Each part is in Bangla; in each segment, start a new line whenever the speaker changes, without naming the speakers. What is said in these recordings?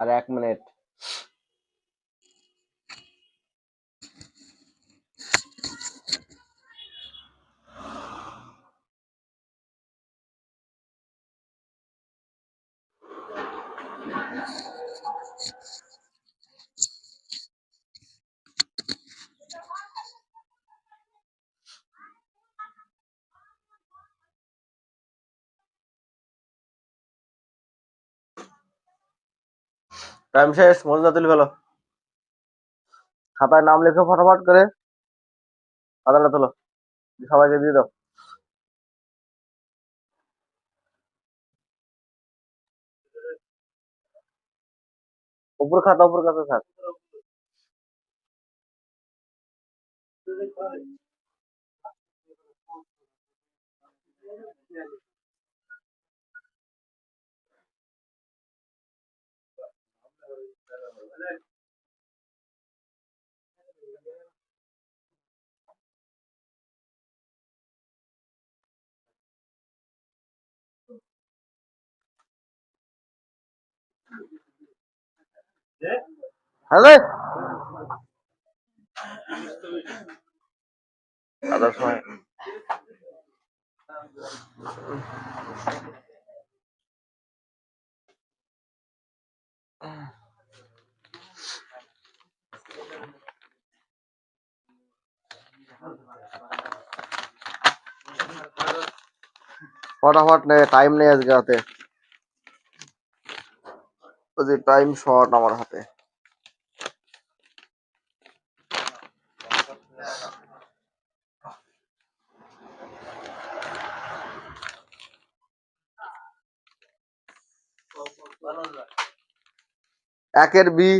আর এক মিনিট। টাইম শেষ মজা তুলি ফেলো খাতায় নাম লেখো ফটাফট করে খাতাটা তোলো। সবাইকে দিয়ে দাও। উপর খাতা উপর খাতা থাক। হ্যাঁ আদার সময় ফটাফট নে টাইম নেই আজকে হাতে টাইম শর্ট আমার হাতে একের বি,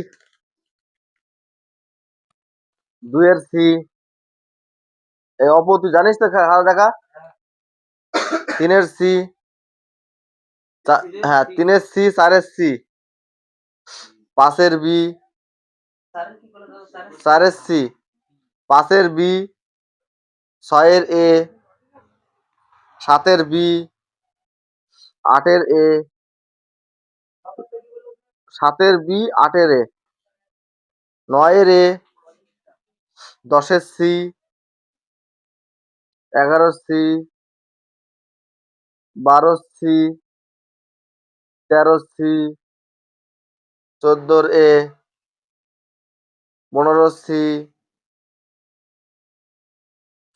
দুইয়ের সি। এই অপু, তুই জানিস তো খাওয়া দেখা? তিনের সি হ্যাঁ তিনের সি, চারের সি। পাঁচের বি। চারের সি। পাঁচের বি। ছয়ের এ। সাতের বি। আটের এ। সাতের বি, আটের এ। নয়ের এ। দশের সি। এগারো সি। বারো সি, তেরো সি, চোদ্দোর এ, পনেরো সি,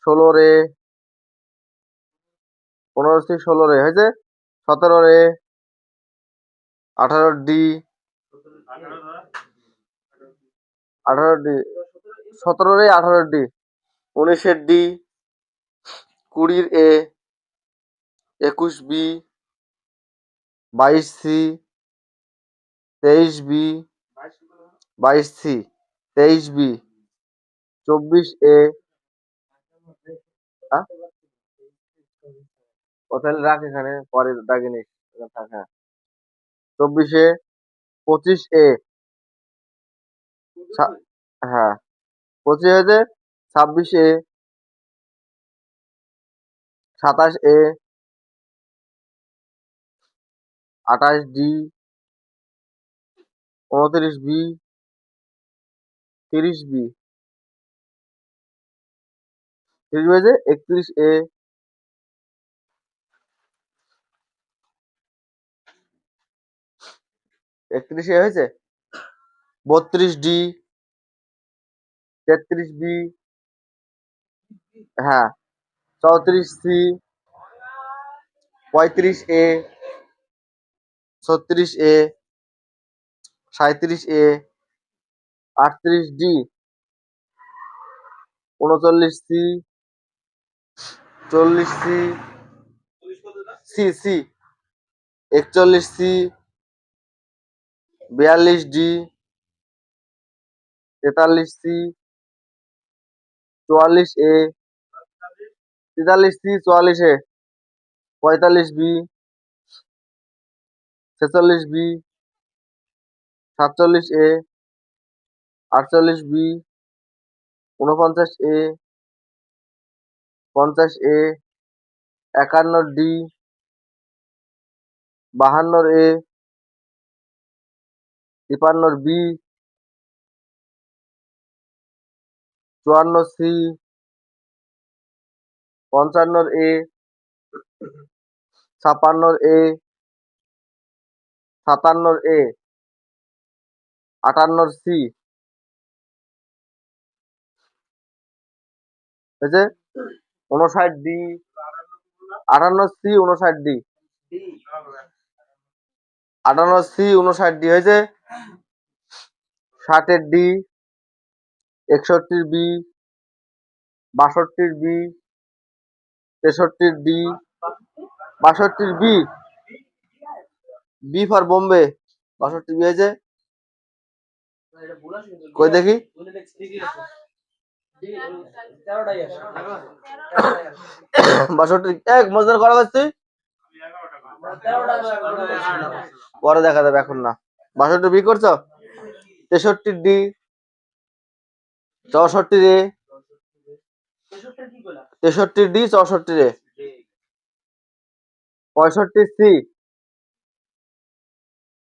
ষোলোর এ, পনেরো সি ষোলো রে হয়েছে? সতেরো রে আঠারো ডি আঠারো ডি সতেরো রে আঠারো ডি, উনিশের ডি, কুড়ির এ একুশ বি, বাইশ সি, তেইশ বি, বাইশ সি, তেইশ বি, চব্বিশ এ। তাহলে রাখ এখানে, পরে দাগে হ্যাঁ। চব্বিশে পঁচিশ এ। হ্যাঁ। পঁচিশ হয়েছে ছাব্বিশ এ। সাতাশ এ। আঠাশ ডি উনত্রিশ বি, তিরিশ বি। তিরিশ হয়েছে একত্রিশ এ। একত্রিশ এ হয়েছে বত্রিশ ডি, তেত্রিশ বি হ্যাঁ চৌত্রিশ সি, পঁয়ত্রিশ এ। ছত্রিশ এ সাঁত্রিশ এ আটত্রিশ ডি উনচল্লিশ সি চল্লিশ সি সি সি একচল্লিশ সি বিয়াল্লিশ ডি তেতাল্লিশ সি চুয়াল্লিশ এ তেতাল্লিশ সি চুয়াল্লিশ এ পঁয়তাল্লিশ বি ছেচল্লিশ বি, সাতচল্লিশ এ, আটচল্লিশ বি উনপঞ্চাশ এ, পঞ্চাশ এ, একান্ন ডি বাহান্নর এ তিপান্নর বি, চুয়ান্ন সি পঞ্চান্নর এ ছাপান্নর এ সাতান্নর এ, আটান্নর সি। হয়েছে উনষাট ডি আটান্ন সি উনষাট ডি। আটান্ন সি উনষাট ডি, হয়েছে ষাটের ডি, একষট্টির বি, বাষট্টির বি, তেষট্টির ডি, বাষট্টির বি। বি ফর বোম্বে বাষট্টি হয়েছে। কই দেখি? বাষট্টি এক মজদুর করা করছি পরে দেখা যাবে এখন না। বাষট্টি বি করছ? তেষট্টির ডি চৌষট্টির এ তেষট্টির ডি চৌষট্টির এ পঁয়ষট্টির সি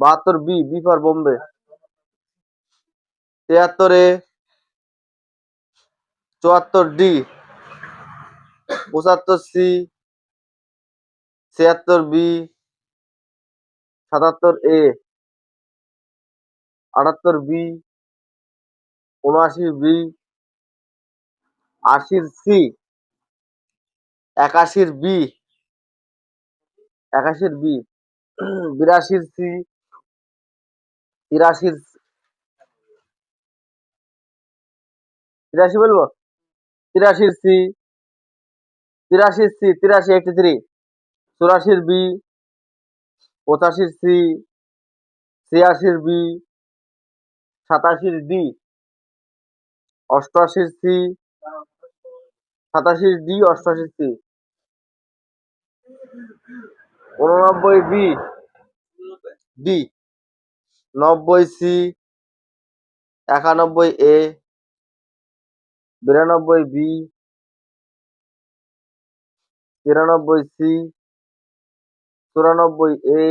বাহাত্তর বি বি ফর বোম্বে। তিয়াত্তর এ, চুয়াত্তর ডি। পঁচাত্তর সি, ছিয়াত্তর বি, সাতাত্তর এ। আটাত্তর বি, উনআশি বি, আশির সি, একাশির বি একাশির বি, বিরাশির সি তিরাশির তিরাশি বলব? তিরাশির সি তিরাশির সি, তিরাশি এইটি থ্রি চুরাশির বি, পঁচাশির সি, ছিয়াশির বি, সাতাশির ডি, অষ্টআশির সি, সাতাশির ডি, অষ্টআশির সি। উননব্বই বি, ডি। নব্বই সি, একানব্বই এ, বিরানব্বই বি, তিরানব্বই সি, চুরানব্বই এ,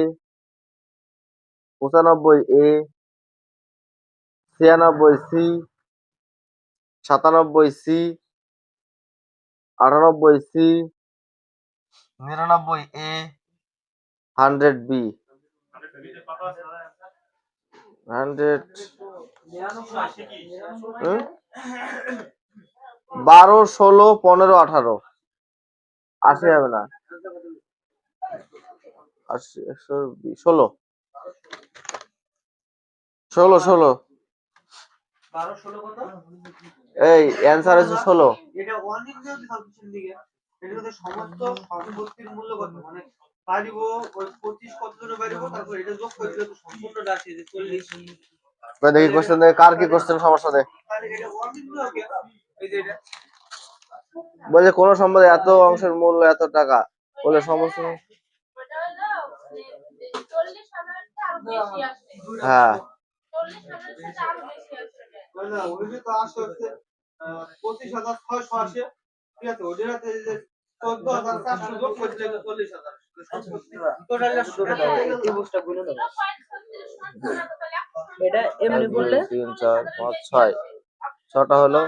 পঁচানব্বই এ, ছিয়ানব্বই সি, সাতানব্বই সি, আটানব্বই সি, নিরানব্বই এ, হান্ড্রেড বি। হান্ড্রেড বারো, ষোলো, পনেরো, আঠারো। আশি হবে না। আশি ষোলো। ষোলো ষোলো। এই অ্যান্সার হচ্ছে ষোলো।
সমস্ত সম্পত্তির মূল্য কত? মানে পারিব ওই পঁচিশ কত পারিব তারপর এটা যোগ করে দিলে তো সম্পূর্ণটা আসে যে চল্লিশ।
দেখি কোশ্চেন কার কি কোশ্চেন সমস্যা দেয়।
তাহলে এটা অনেক হবে এই যে এটা।
বলছে কোন সম্পদে এত অংশের মূল্য এত টাকা? বলে
আসে
হ্যাঁ।
পঁচিশ হাজার ছয়শো আসে ঠিক আছে ওদের হাতে চোদ্দ হাজার চারশো যোগ চল্লিশ হাজার
এটা
এমনি বললে?
তিন চার পাঁচ ছয়। ছটা হলো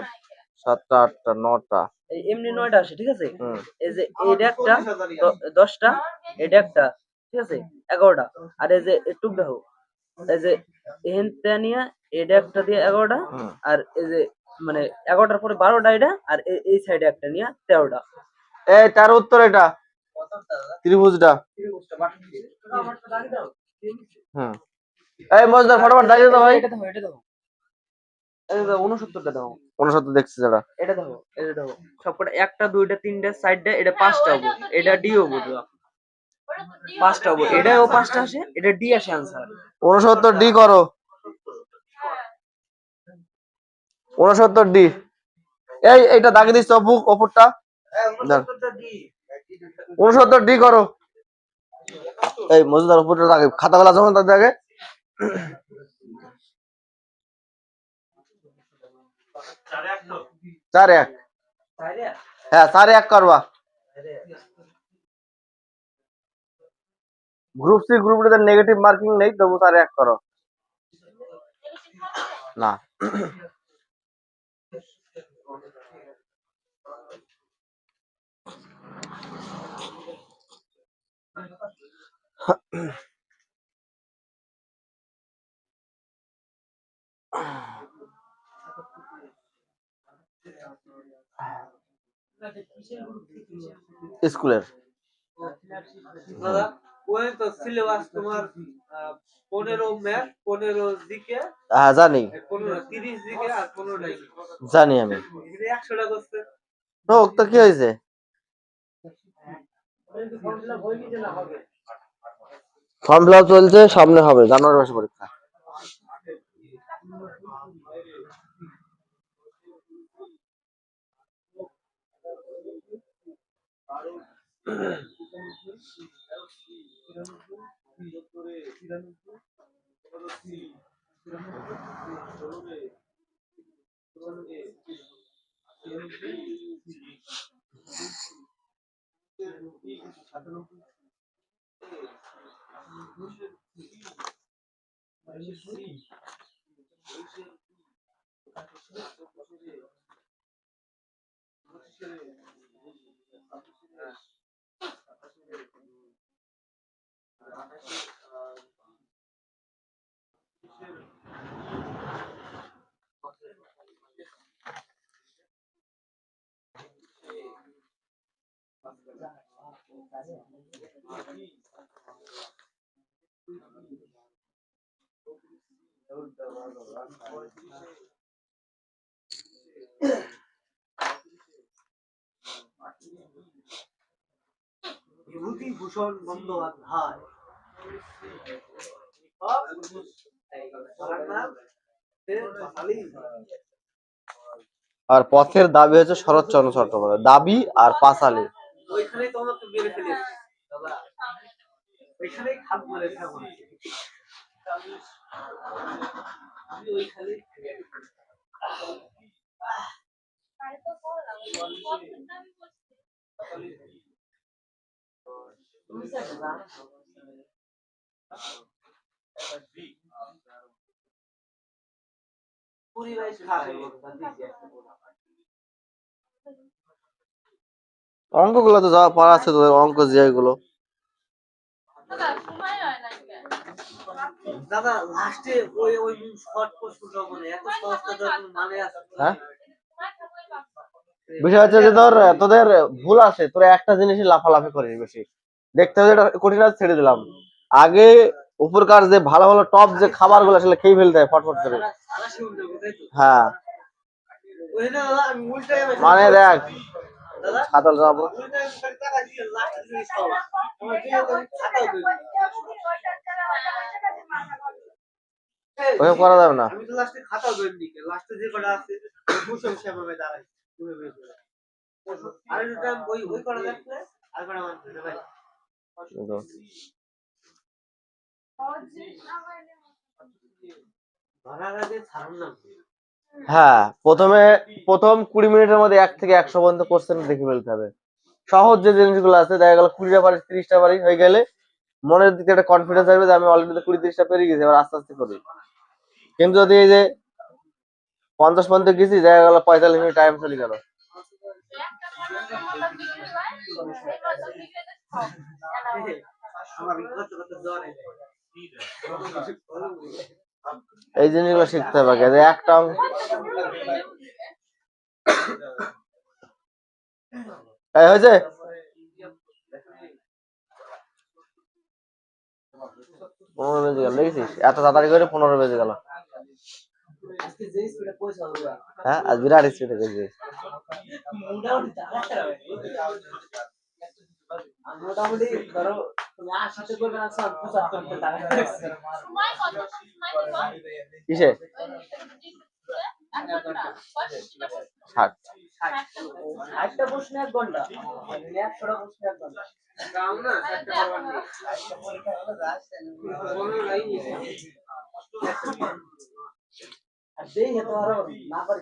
সাতটা আটটা নটা।
এই এমনি নয়টা আসে ঠিক আছে? এই যে এটা একটা দশটা এটা একটা ঠিক আছে? এগারোটা। আর এই যে টুক দেখো এই যে এটা একটা দিয়ে এগারোটা আর এই যে মানে এগারোটার পরে বারোটা এটা আর এই সাইডে একটা নিয়ে তেরোটা।
এই তার উত্তর এটা। ত্রিভুজটা। হুম এই মজদার ফটাফট দাঁড়িয়ে দাও ভাই।
এটা এটা এটা উনসত্তরটা দেখো
উনসত্তর দেখছি যারা।
এটা দেখো এটা সবকটা একটা দুইটা তিনটা সাইডটা এটা পাঁচটা হব। এটা ডি হব পাঁচটা হব। এটাও পাঁচটা আসে এটা ডি আসে আনসার
উনসত্তর ডি করো। উনসত্তর ডি এই দাগে দিস বুক উনসত্তর ডি করো। এই মজুদার উপরটা দাগে খাতাগুলো যখন তার দাগে চার এক। হ্যাঁ সাড়ে এক করবা। গ্রুপ সি গ্রুপটাতে নেগেটিভ মার্কিং নেই, তবু সাড়ে এক করো। না। স্কুলের।
দাদা ওই তো সিলেবাস তোমার পনেরো ম্যাথ পনেরো দিকে
হ্যাঁ জানি।
পনেরো তিরিশ দিকে আর পনেরো
জানি আমি।
একশো টাকা করছে।
হোক তো কি হয়েছে? ফর্ম ফিল চলছে সামনে হবে জানুয়ারি মাসে পরীক্ষা।
ভূষণ বন্দ্যোপাধ্যায় সে পাতালি।
আর পথের দাবি হচ্ছে শরৎচন্দ্র চট্টোপাধ্যায়। দাবি আর পাঁচালি।
মেরে ফেলেছে ওইখানেই মেরে ওইখানেই
আরে তো
যা পারা আছে তোদের অঙ্ক জিআই গুলো
দাদা, সময় হয় না কেন?
দাদা লাস্টে ওই ওই শর্ট প্রশ্নটা মানে এত সহজটা তো মানে আছে।
হ্যাঁ?
পাবো।
বিষয় হচ্ছে যে তোর তোদের ভুল আছে। তোরা একটা জিনিসই লাফালাফি করিস বেশি। দেখতে হবে এটা কঠিন আছে ছেড়ে দিলাম। আগে উপরকার যে ভালো ভালো টপ যে খাবারগুলো আসলে খেয়ে ফেলতে হয় ফটফট করে। হ্যাঁ। মানে দেখ
দাদা?
ছাতাল যাব ওইসব করা যাবে না।
আমি তো লাস্টে খাতাও দিই দিকে লাস্টে যে কটা আছে বসে বসে আমি দাঁড়াই তুমি বের করে। আর একটু টাইম ওই ওই কটা দেখলে আর কটা মানতে হবে ভাই? ধরার আগে ছাড়ুন না
হ্যাঁ প্রথমে, প্রথম কুড়ি মিনিটের মধ্যে এক থেকে একশো পর্যন্ত কোশ্চেন দেখে ফেলতে হবে। সহজ যে জিনিসগুলো আছে, দেখা গেল কুড়িটা পারি, তিরিশটা পারি, হয়ে গেলে মনের দিকে একটা কনফিডেন্স আসবে যে আমি অলরেডি কুড়ি তিরিশটা পেরিয়ে গেছি, এবার আস্তে আস্তে করি। কিন্তু যদি এই যে পঞ্চাশ পর্যন্ত গেছি, দেখা গেল পঁয়তাল্লিশ মিনিট টাইম চলে গেল।
আমার
এই জিনিসগুলো শিখতে হবে, যে একটা এই হয়েছে? পনেরো বেজে গেল, দেখেছিস? এত তাড়াতাড়ি করে পনেরো বেজে গেল। হ্যাঁ আজ বিরাট স্পিডে গেছে
মোটামুটি ধরো তুমি আশাতে করবে না স্যার পঁচাত্তর টাকা
কিসে? ষাট।
ষাটটা প্রশ্ন
এক ঘণ্টা। একশোটা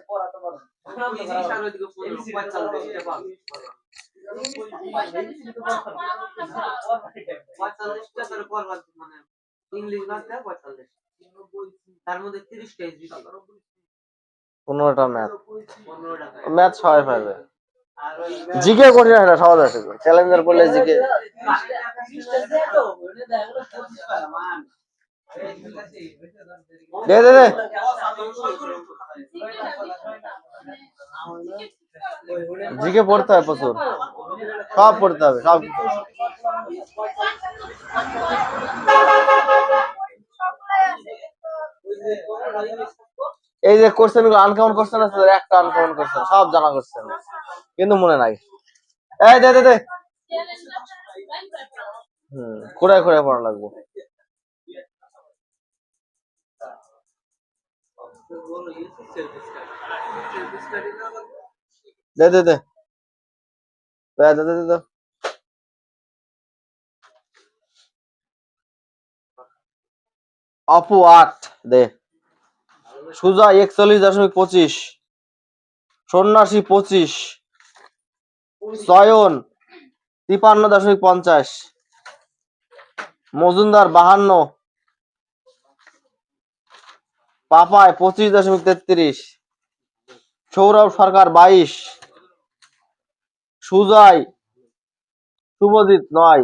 পড়া তো
মানে ইংলিশ বাদ দেয় পঁয়তাল্লিশ তার মধ্যে তিরিশটা ইজি
পনেরোটা ম্যাথ ম্যাথ সবাই জিকে। কঠিন হয় না সহজ আছে চ্যালেঞ্জার করলে জিকে দে দে দে। জিকে পড়তে হয় প্রচুর। সব পড়তে হবে, সব। এই যে কোশ্চেনগুলো আনকমন কোশ্চেন আছে একটা আনকমন কোশ্চেন সব জানা কোশ্চেন কিন্তু মনে নাই। এই দে দে দে। হুম খুঁড়ায় খুঁড়ায় পড়া লাগবে? দে দে দে। দে দে দে অপু আট, দে। সুজা একচল্লিশ দশমিক পঁচিশ। সন্ন্যাসী পঁচিশ। চয়ন তিপান্ন দশমিক পঞ্চাশ। মজুমদার বাহান্ন। পাপায় পঁচিশ দশমিক তেত্রিশ। সৌরভ সরকার বাইশ। সুজয় শুভজিৎ নয়।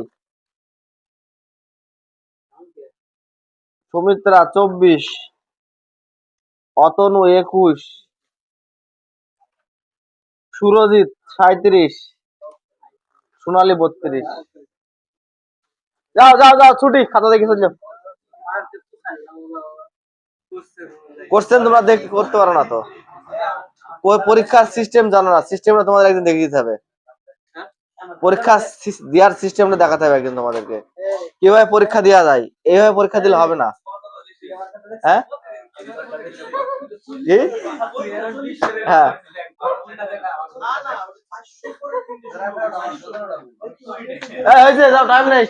সুমিত্রা চব্বিশ। অতনু একুশ। সুরজিৎ সাঁত্রিশ সোনালী বত্রিশ। যাও যাও যাও, ছুটি, খাতা দেখে চলে কোশ্চেন তোমরা দেখ করতে পারো না তো। পরীক্ষার সিস্টেম জানো না। সিস্টেমটা তোমাদের একদিন দেখিয়ে দিতে হবে। পরীক্ষা দেওয়ার সিস্টেমটা দেখাতে হবে একদিন তোমাদেরকে। কীভাবে পরীক্ষা দেওয়া যায়? এইভাবে পরীক্ষা দিলে হবে না। হ্যাঁ? হ্যাঁ। যে, যাও টাইম নেই।